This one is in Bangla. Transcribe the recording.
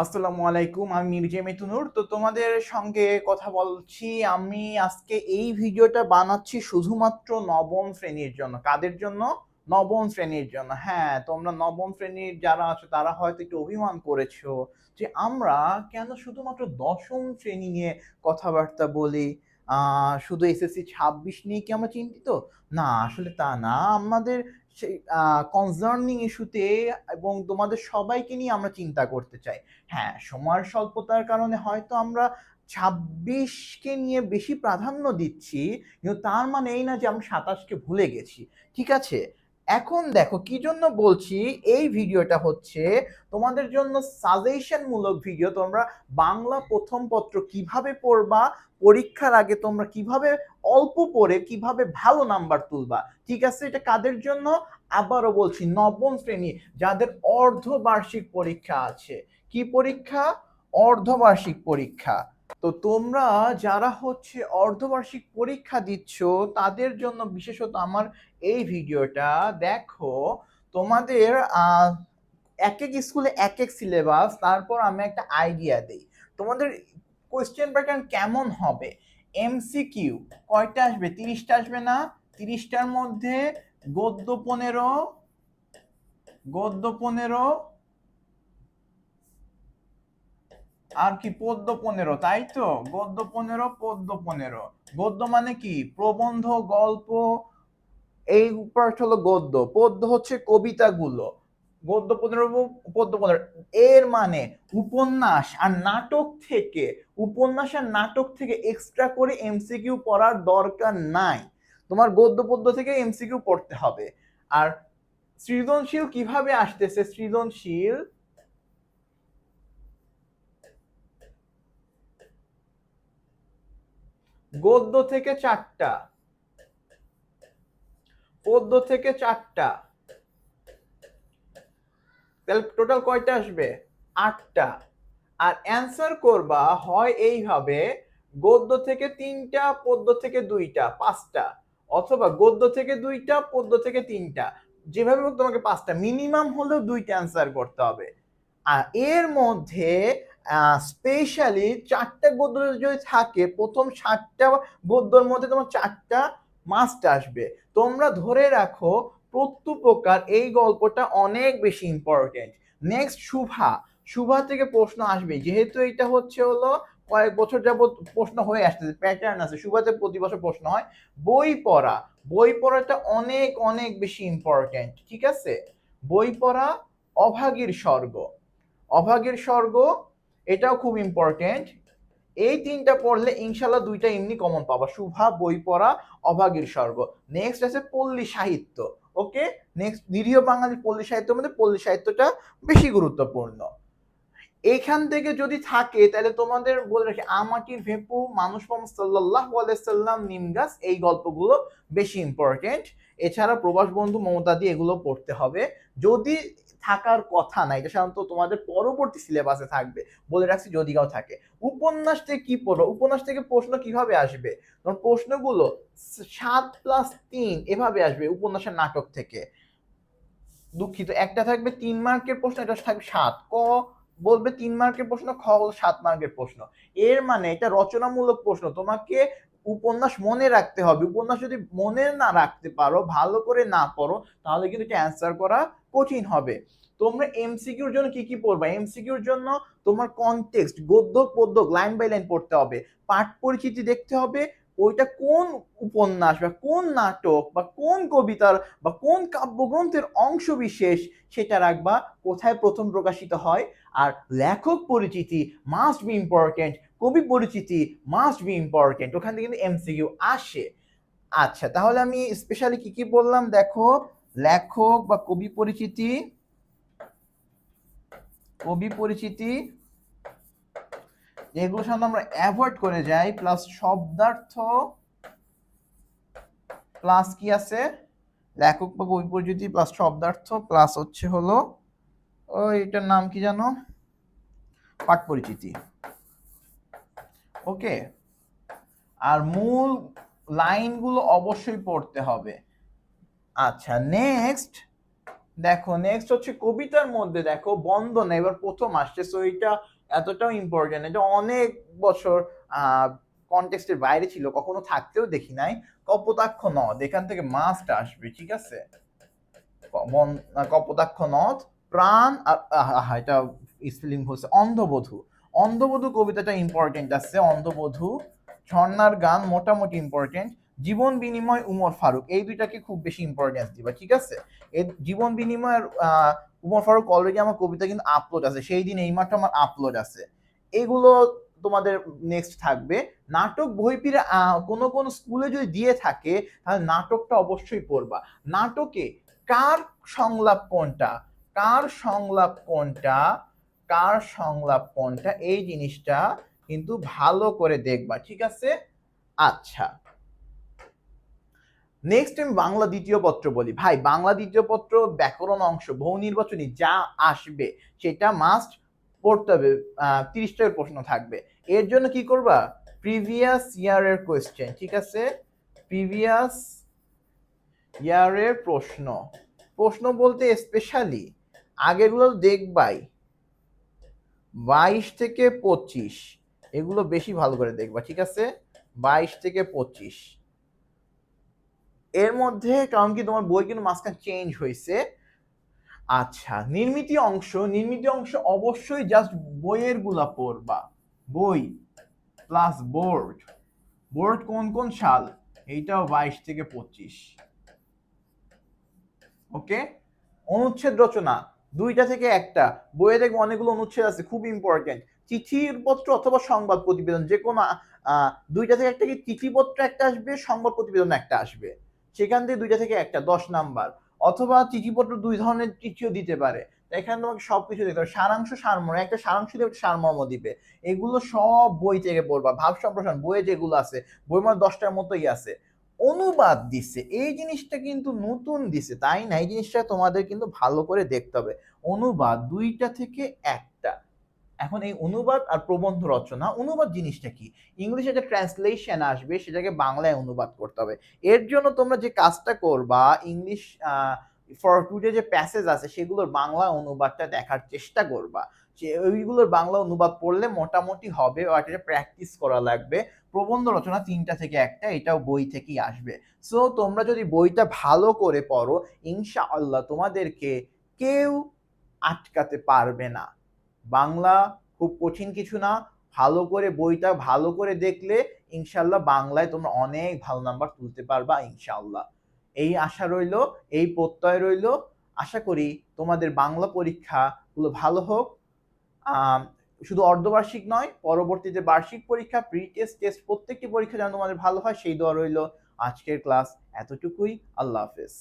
আসসালামু আলাইকুম, আমি মির্জা মিতুনুর তো তোমাদের সঙ্গে কথা বলছি, আমি আজকে এই ভিডিওটা বানাচ্ছি শুধুমাত্র নবম শ্রেণির জন্য। কাদের জন্য? নবম শ্রেণির জন্য। হ্যাঁ তোমরা নবম শ্রেণির যারা আছো, তারা হয়তো একটু অভিমান করেছ যে আমরা কেন শুধুমাত্র দশম শ্রেণি নিয়ে কথাবার্তা বলি? শুধু এসএসসি ছাব্বিশ নিয়ে কি আমরা চিন্তিত? না, আসলে তা না। আমাদের সেই কনসার্নিং ইস্যুতে এবং তোমাদের সবাইকে নিয়ে আমরা চিন্তা করতে চাই। হ্যাঁ সময়ের স্বল্পতার কারণে হয়তো আমরা ছাব্বিশকে নিয়ে বেশি প্রাধান্য দিচ্ছি, কিন্তু তার মানে এই না যে আমরা সাতাশকে ভুলে গেছি। ঠিক আছে? এখন দেখো কি জন্য বলছি, এই ভিডিওটা হচ্ছে তোমাদের জন্য সাজেশন মূলক ভিডিও তোমরা বাংলা প্রথম পত্র কীভাবে পড়বা, পরীক্ষার আগে তোমরা কীভাবে অল্প পড়ে, কীভাবে ভালো নাম্বার তুলবা, ঠিক আছে? এটা কাদের জন্য? আবারও বলছি, নবম শ্রেণি যাদের অর্ধবার্ষিক পরীক্ষা আছে। কি পরীক্ষা? অর্ধবার্ষিক পরীক্ষা। তো তোমরা যারা হচ্ছে অর্ধবার্ষিক পরীক্ষা দিচ্ছ, তাদের জন্য বিশেষত আমার এই ভিডিওটা, দেখো তোমাদের এক এক স্কুলে এক এক সিলেবাস তারপর আমি একটা আইডিয়া দিই। তোমাদের কোয়েশ্চেন প্যাটার্ন কেমন হবে? এমসিকিউ কয়টা আসবে? তিরিশটা আসবে না? তিরিশটার মধ্যে গদ্য পনেরো গদ্য পনেরো আর কি পদ্য পনেরো, তাই তো? গদ্য পনেরো পদ্য পনেরো। গদ্য মানে কি? প্রবন্ধ, গল্প, এই পার্ট হলো গদ্য। পদ্য হচ্ছে কবিতাগুলো। গদ্য পনেরো পদ্য পনেরো। এর মানে উপন্যাস আর নাটক থেকে, উপন্যাস আর নাটক থেকে এক্সট্রা করে এমসিকিউ পড়ার দরকার নাই। তোমার গদ্য, পদ্য থেকে এমসিকিউ পড়তে হবে। আর সৃজনশীল কীভাবে আসতেছে? সৃজনশীল গদ্য থেকে চারটা। পদ্য থেকে চারটা। তাহলে টোটাল কয়টা আসবে? আটটা। আর অ্যান্সার করবা হয় এইভাবে, গদ্য থেকে তিনটা, পদ্য থেকে দুইটা, পাঁচটা। অথবা গদ্য থেকে দুইটা, পদ্য থেকে তিনটা। যেভাবে হোক তোমাকে পাঁচটা। মিনিমাম হলেও দুইটা অ্যান্সার করতে হবে। আর এর মধ্যে স্পেশালি চারটা গদ্য যদি থাকে, প্রথম সাতটা গদ্যর মধ্যে তোমার চারটা মাস্ট আসবে। তোমরা ধরে রাখো, প্রত্যুপকার এই গল্পটা অনেক বেশি ইম্পর্টেন্ট নেক্সট শুভা। শুভা থেকে প্রশ্ন আসবে, যেহেতু এটা হচ্ছে হলো কয়েক বছর যাবত প্রশ্ন হয়ে আসতেছে প্যাটার্ন আছে। শুভাতে প্রতি বছর প্রশ্ন হয়, বই পড়া। বই পড়াটা অনেক অনেক বেশি ইম্পর্টেন্ট ঠিক আছে? বই পড়া, অভাগীর স্বর্গ। অভাগীর স্বর্গ এটাও খুব ইম্পর্টেন্ট এই তিনটা পড়লে ইনশাল্লাহ দুইটা এমনি কমন পাবা। শুভা, বই পড়া, অভাগীর স্বর্গ। নেক্সট আছে পল্লী সাহিত্য ওকে নেক্সট নিরীহ বাঙালি পল্লী সাহিত্যের মধ্যে পল্লী সাহিত্যটা বেশি গুরুত্বপূর্ণ। এইখান থেকে যদি থাকে, তাহলে তোমাদের বলে রাখি আমাটির ভেপু মানুষ সাল্লাহ সাল্লাম নিম গাছ, এই গল্পগুলো বেশি ইম্পর্টেন্ট এছাড়া প্রবাস বন্ধু মমতা দিয়ে এগুলো পড়তে হবে। যদি থাকার কথা না, এটা সাধারণত তোমাদের পরবর্তী সিলেবাসে থাকবে। বলে রাখছি যদি কাউ থাকে। উপন্যাস থেকে কি পড়ব উপন্যাস থেকে প্রশ্ন কীভাবে আসবে? তোমার প্রশ্নগুলো সাত প্লাস তিন এভাবে আসবে উপন্যাসের নাটক থেকে। দুঃখিত, একটা থাকবে তিন মার্কের প্রশ্ন এটা থাকবে সাত। ক বলবে তিন মার্কের প্রশ্ন, খ হলো সাত মার্কের প্রশ্ন। এর মানে এটা রচনামূলক প্রশ্ন। তোমাকে উপন্যাস মনে রাখতে হবে। উপন্যাস যদি মনে না রাখতে পারো, ভালো করে না পড়ো, তাহলে কিন্তু এটা অ্যান্সার করা কঠিন হবে। তোমরা এমসিকিউর জন্য কি কি পড়বা? এমসিকিউর জন্য তোমার কনটেক্সট গদ্য পদ্য লাইন বাই লাইন পড়তে হবে। পাঠ পরিচিতি দেখতে হবে, ওইটা কোন উপন্যাস বা কোন নাটক বা কোন কবিতার বা কোন কাব্যগ্রন্থের অংশ বিশেষ সেটা রাখবা, কোথায় প্রথম প্রকাশিত হয়। আর লেখক পরিচিতি মাস্ট বি ইম্পর্টেন্ট কবি পরিচিতি মাস্ট বি ইম্পর্টেন্ট ওখান থেকে কিন্তু এমসিকিউ আসে। আচ্ছা তাহলে আমি স্পেশালি কি কি বললাম? দেখো, লেখক বা কবি পরিচিতি কবি পরিচিতি যেগুলো সাধারণত আমরা অ্যাভয়েড করে যাই প্লাস শব্দার্থ প্লাস কি আছে? লেখক বা কবি পরিচিতি প্লাস শব্দার্থ প্লাস হচ্ছে হলো ও এটার নাম কি জানো? পাঠ পরিচিতি। ওকে? আর মূল লাইনগুলো অবশ্যই পড়তে হবে। আচ্ছা নেক্সট দেখো নেক্সট হচ্ছে কবিতার মধ্যে, দেখো বন্দনা এবার প্রথম আসছে সো এটা এতটাও ইম্পর্টেন্ট এটা অনেক বছর কনটেক্সটের বাইরে ছিল, কখনো থাকতেও দেখি নাই, কপোতাক্ষ নদ, এখান থেকে মাস্ট আসবে, ঠিক আছে? কপোতাক্ষ নদ, প্রাণ এটা স্পেলিং হচ্ছে অন্ধবধূ। অন্ধবধূ কবিতাটা ইম্পর্টেন্ট আছে অন্ধবধূ ঝর্ণার গান মোটামুটি ইম্পর্টেন্ট জীবন বিনিময় উমর ফারুক এই দুইটাকে খুব বেশি ইম্পর্টেন্স দিবা ঠিক আছে? এই জীবন বিনিময়ের আহ, উমর ফারুক অলরেডি আমার কবিতা কিন্তু আপলোড আছে সেই দিন এই মাত্র আমার আপলোড আছে। এগুলো তোমাদের নেক্সট থাকবে। নাটক বই পিড়ে কোনো কোনো স্কুলে যদি দিয়ে থাকে তাহলে নাটকটা অবশ্যই পড়বা। নাটকে কার সংলাপ কোনটা? কার সংলাপ কোনটা? কার সংলাপ কোনটা এই জিনিসটা কিন্তু ভালো করে দেখবা, ঠিক আছে? আচ্ছা। নেক্সট আমি বাংলা দ্বিতীয় পত্র বলি। ভাই, বাংলা দ্বিতীয় পত্র ব্যাকরণ অংশ, বহু নির্বাচনী যা আসবে, সেটা মাস্ট পড়তে হবে তিরিশ টাকার প্রশ্ন থাকবে। এর জন্য কি করবা? প্রিভিয়াস ইয়ারের কোয়েশ্চেন ঠিক আছে? প্রিভিয়াস ইয়ারের প্রশ্ন। প্রশ্ন বলতে স্পেশালি আগেরগুলো তো দেখবাই। বাইশ থেকে পঁচিশ। এগুলো বেশি ভালো করে দেখবা, ঠিক আছে? বাইশ থেকে পঁচিশ। এর মধ্যে, কারণ কি তোমার বই কিন্তু মাঝখানে চেঞ্জ হয়েছে। আচ্ছা নির্মিতি অংশ নির্মিতি অংশ অবশ্যই জাস্ট বইয়েরগুলা পড়বা। বই প্লাস বোর্ড বোর্ড কোন কোন সাল? এইটাও বাইশ থেকে পঁচিশ। ওকে অনুচ্ছেদ রচনা। দুইটা থেকে একটা। বইয়ে দেখব অনেকগুলো অনুচ্ছেদ আছে, খুব ইম্পর্টেন্ট চিঠির পত্র অথবা সংবাদ প্রতিবেদন, যে কোনো দুইটা থেকে একটা কি? চিঠিপত্র একটা আসবে, সংবাদ প্রতিবেদন একটা আসবে। সেখান থেকে দুইটা থেকে একটা, দশ নাম্বার। অথবা চিঠিপত্র দুই ধরনের চিঠিও দিতে পারে। এখানে তোমাকে সব কিছু দিতে হবে। সারাংশ সারমর্ম, একটা সারাংশ দিবে একটা সারমর্ম দিবে। এগুলো সব বই থেকে পড়বা। ভাব সম্প্রসারণ, বইয়ে যেগুলো আছে বই মানে দশটার মতোই আছে। অনুবাদ দিছে এই জিনিসটা কিন্তু নতুন দিছে তাই না? এই জিনিসটা তোমাদের কিন্তু ভালো করে দেখতে হবে। অনুবাদ দুইটা থেকে একটা। এখন এই অনুবাদ আর প্রবন্ধ রচনা, অনুবাদ জিনিসটা কি? ইংলিশে একটা ট্রান্সলেশন আসবে, সেটাকে বাংলায় অনুবাদ করতে হবে। এর জন্য তোমরা যে কাজটা করবা, ইংলিশ ফর টুডে যে প্যাসেজ আছে, সেগুলোর বাংলা অনুবাদটা দেখার চেষ্টা করবা। সে ওইগুলোর বাংলা অনুবাদ পড়লে মোটামুটি হবে আর এটা প্র্যাকটিস করা লাগবে। প্রবন্ধ রচনা তিনটা থেকে একটা, এটাও বই থেকেই আসবে। সো তোমরা যদি বইটা ভালো করে পড়ো, ইনশাআল্লাহ তোমাদেরকে কেউ আটকাতে পারবে না। বাংলা খুব কঠিন কিছু না, ভালো করে বইটা ভালো করে দেখলে ইনশাল্লাহ বাংলায় তোমরা অনেক ভালো নাম্বার তুলতে পারবা ইনশাআল্লাহ। এই আশা রইল, এই প্রত্যয় রইল। আশা করি তোমাদের বাংলা পরীক্ষাগুলো ভালো হোক। শুধু অর্ধবার্ষিক নয়, পরবর্তীতে বার্ষিক পরীক্ষা প্রি টেস্ট টেস্ট প্রত্যেকটি পরীক্ষা যেন তোমাদের ভালো হয়, সেই দোয়া রইল আজকের ক্লাস এতটুকুই। আল্লাহ হাফেজ।